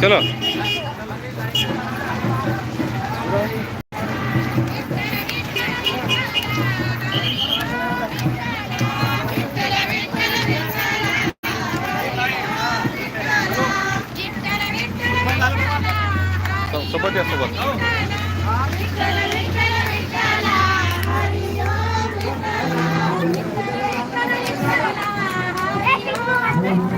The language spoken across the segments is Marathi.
चलो सो- सोबत या सोबत विठ्ठल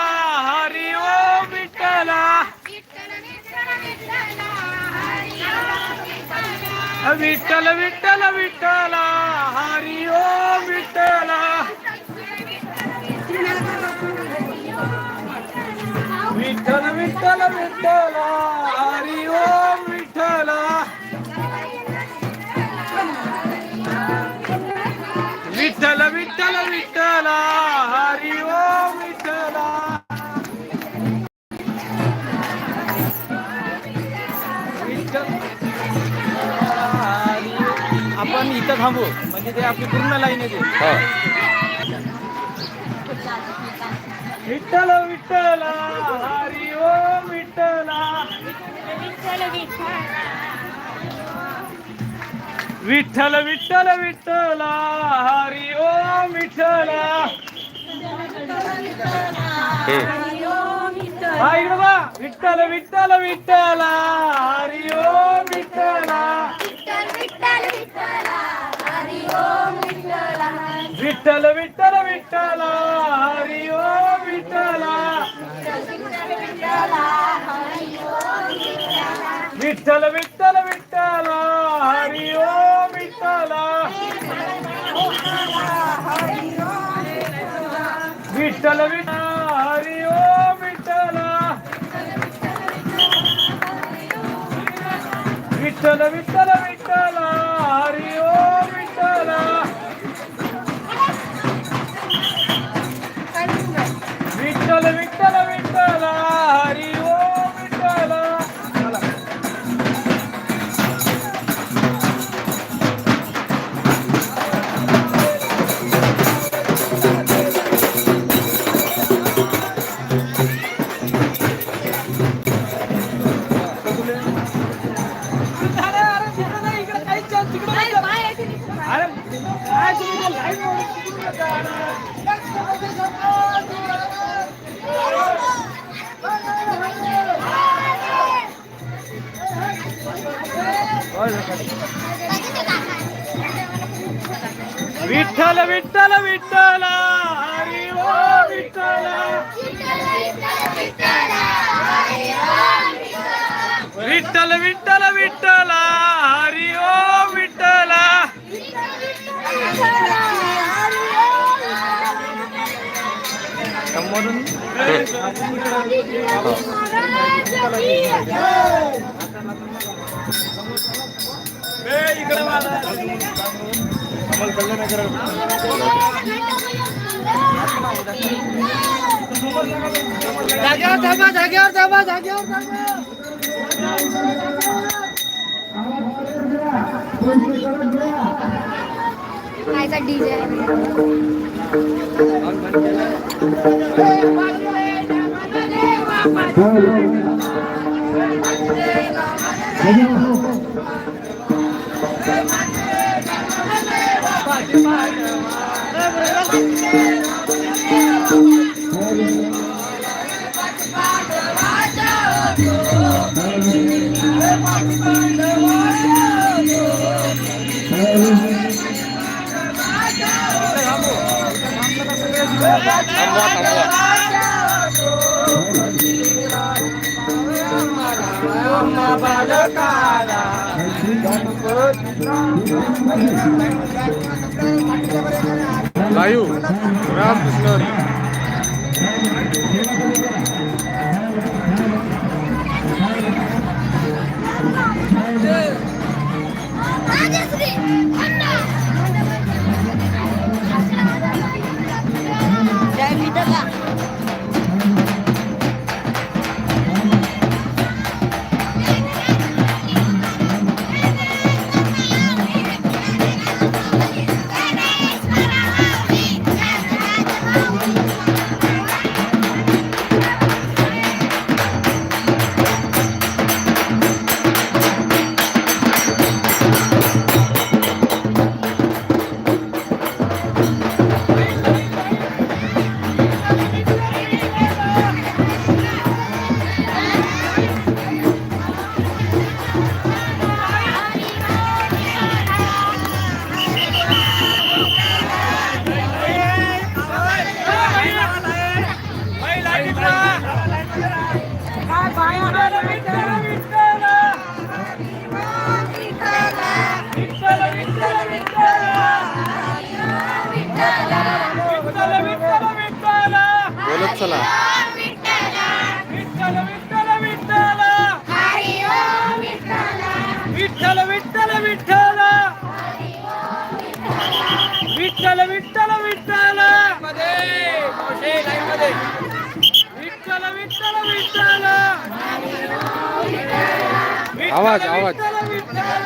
విఠల విఠల విఠల హరి ఓం విఠల. విఠల విఠల విఠల హరి ఓం విఠల. విఠల విఠల విఠల. इथं थांबू. म्हणजे ते आपली पूर्ण लाईन येते. विठ्ठल विठ्ठल हरी ओम विठ्ठल विठ्ठल विठ्ठल विठ्ठल हरी ओम विठ्ठल हा. इकडं बा विठ्ठल विठ्ठल विठ्ठल हरी ओम विठ्ठल விட்டல விட்டல விட்டலா ஹரியோ விட்டலா. விட்டல விட்டல விட்டலா ஹரியோ விட்டலா. விட்டல விட்டலா. విఠల విఠల విఠల హరి ఓ विठ्ठल विठ्ठल विठ्ठल हरी ओ विठ्ठल विठ्ठल विठ्ठल विठ्ठल हरी ओ विठ्ठल সম্বোধন అమలు కళ్యాణ జాగ్రత్త జాగ్రత్త జాగ్రత్త జాగ్రత్త थांबा डीजे थांबवा थांबवा लाईव्ह रामकृष्ण बोलत चला विठ्ठल विठ्ठल विठ्ठल विठ्ठल विठ्ठल विठ्ठल विठ्ठल विठ्ठल विठ्ठलमध्ये मध्ये विठ्ठल विठ्ठल विठ्ठल आवाज, आवाज. विठ्ठल विठ्ठल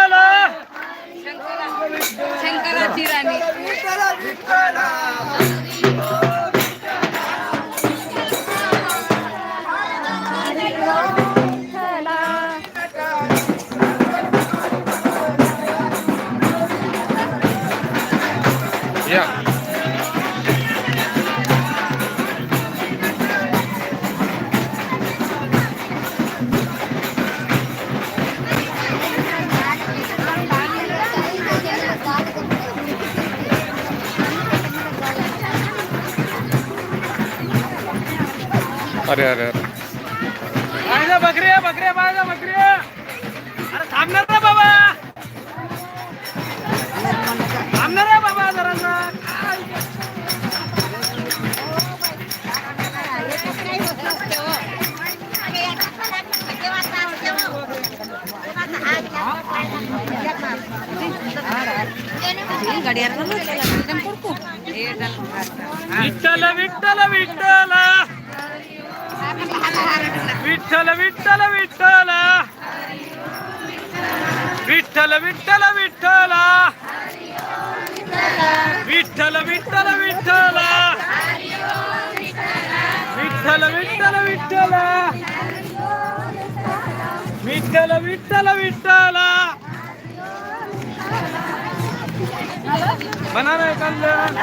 शंकराची राणी. अरे अरे अरे. माझ्या बकऱ्या बकऱ्या माझ्या बकऱ्या. अरे थांबणार ना बाबा. थांबणार आहे बाबा जरा विठ्ठल विठ्ठल विठ्ठल. विठ्ठल विठ्ठल विठ्ठल. विठ्ठल विठ्ठल विठ्ठल. विठ्ठल विठ्ठल विठ्ठल. विठ्ठल विठ्ठल विठ्ठल. विठ्ठल विठ्ठल विठ्ठल. बनाना कल्याण